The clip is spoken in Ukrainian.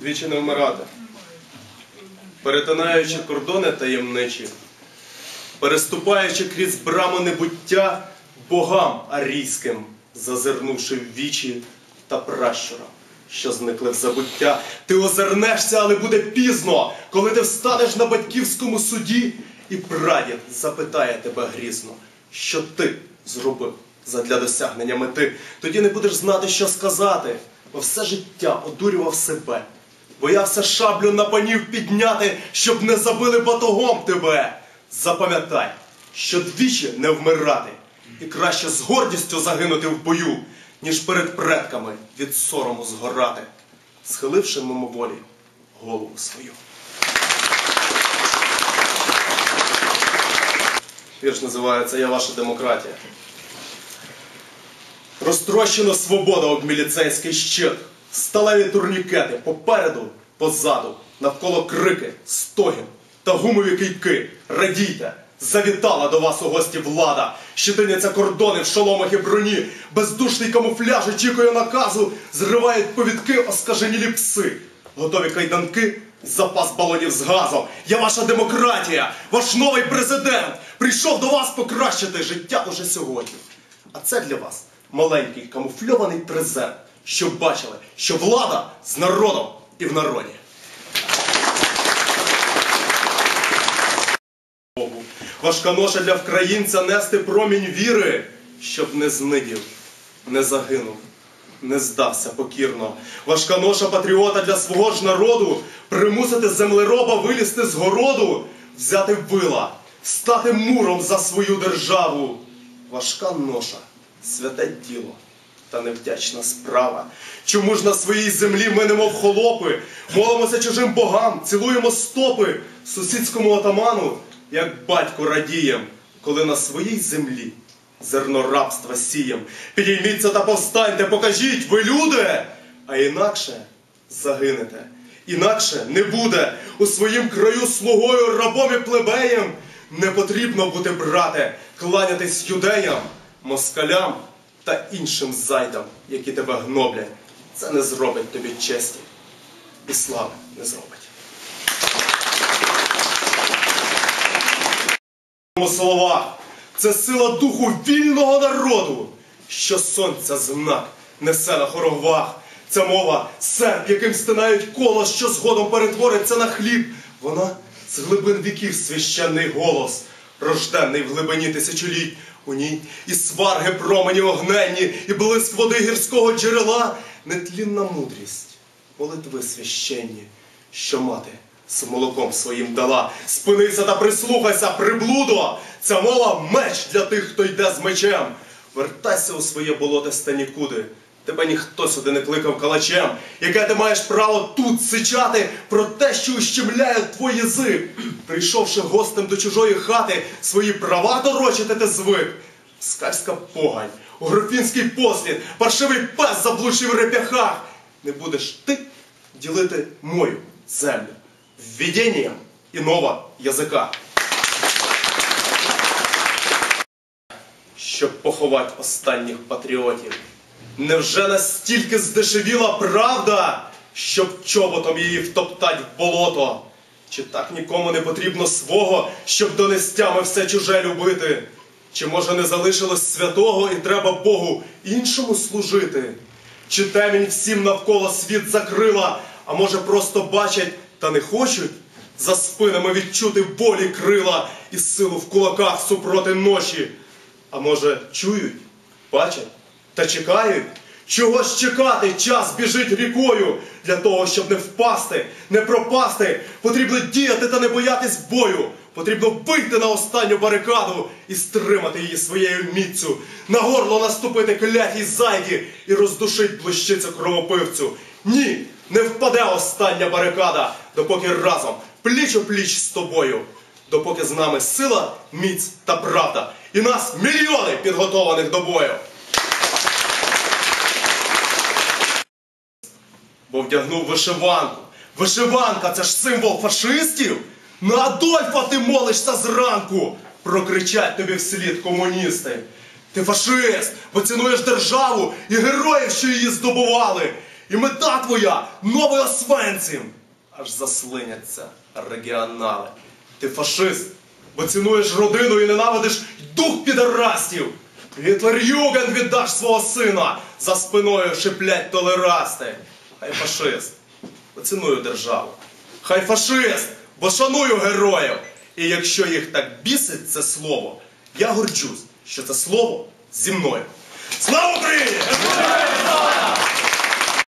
двічі не вмирати, перетинаючи кордони таємничі, переступаючи крізь браму небуття богам арійським, зазирнувши в вічі та пращурам, що зникли в забуття, ти озирнешся, але буде пізно, коли ти встанеш на батьківському суді, і прадід запитає тебе грізно, що ти зробив задля досягнення мети. Тоді не будеш знати, що сказати, бо все життя одурював себе. Боявся шаблю на панів підняти, щоб не забили батогом тебе. Запам'ятай, що двічі не вмирати, і краще з гордістю загинути в бою, ніж перед предками від сорому згорати, схиливши мимоволі голову свою. Вірш називається Я ваша демократія. Розтрощено свобода об міліцейський щит, сталеві турнікети попереду, позаду, навколо крики, стогін та гумові кийки. Радійте, завітала до вас у гості влада, щитиняться кордони в шоломах і броні, бездушний камуфляж очікує наказу, зривають повідки оскаженілі пси, готові кайданки. Запас балонів з газом. Я ваша демократія, ваш новий президент прийшов до вас покращити життя уже сьогодні. А це для вас маленький камуфльований презент, щоб бачили, що влада з народом і в народі. Важка ноша для вкраїнця нести промінь віри, щоб не знидів, не загинув, не здався покірно. Важка ноша патріота для свого ж народу, примусити землероба вилізти з городу, взяти вила, стати муром за свою державу. Важка ноша, святе діло. Та невдячна справа. Чому ж на своїй землі ми немов холопи, молимося чужим богам, цілуємо стопи сусідському отаману, як батько радієм, коли на своїй землі зерно рабства сієм. Підійміться та повстаньте, покажіть, ви люди, а інакше загинете. Інакше не буде у своїм краю слугою рабом і плебеєм. Не потрібно бути, брате, кланятись юдеям, москалям та іншим зайдам, які тебе гноблять. Це не зробить тобі честі і слави не зробить. У словах це сила духу вільного народу, що сонця знак несе на хоровах. Ця мова серп, яким стинають коло, що згодом перетвориться на хліб. Вона з глибин віків священний голос, рожденний в глибині тисячоліть. У ній і сварги промені огненні, і блиск води гірського джерела, нетлінна мудрість, молитви священні, що мати з молоком своїм дала. Спинися та прислухайся, приблудо! Ця мова меч для тих, хто йде з мечем. Вертайся у своє болотисте нікуди. Тебе ніхто сюди не кликав калачем, яке ти маєш право тут сичати про те, що ущемляє твій язик. Прийшовши гостем до чужої хати, свої права дорочити ти звик. Скальська погань, угрофінський послід, паршивий пес заблучив в реп'яхах. Не будеш ти ділити мою землю введенням іного язика. Щоб поховати останніх патріотів. Невже настільки здешевіла правда, щоб чоботом її втоптать в болото? Чи так нікому не потрібно свого, щоб донестями все чуже любити? Чи може не залишилось святого і треба Богу іншому служити? Чи темінь всім навколо світ закрила, а може просто бачать та не хочуть за спинами відчути болі крила і силу в кулаках супроти ночі? А може чують, бачать та чекають? Чого ж чекати? Час біжить рікою. Для того, щоб не впасти, не пропасти, потрібно діяти та не боятись бою. Потрібно бити на останню барикаду і стримати її своєю міцю, на горло наступити клятій зайді і роздушить блищицю кровопивцю. Ні, не впаде остання барикада, допоки разом пліч о пліч з тобою, допоки з нами сила, міць та правда, і нас мільйони підготованих до бою. Бо вдягнув вишиванку. Вишиванка це ж символ фашистів. На Адольфа ти молишся зранку. Прокричать тобі вслід комуністи. Ти фашист, бо цінуєш державу і героїв, що її здобували. І мета твоя новий Освенцим. Аж заслиняться регіонали. Ти фашист, бо цінуєш родину і ненавидиш дух підарастів. Гітлер-Юген віддаш свого сина, за спиною шиплять толерасти. Хай фашист, Оціную державу. Хай фашист, бо шаную героїв. І якщо їх так бісить це слово, я горджусь, що це слово зі мною. Слава Україні!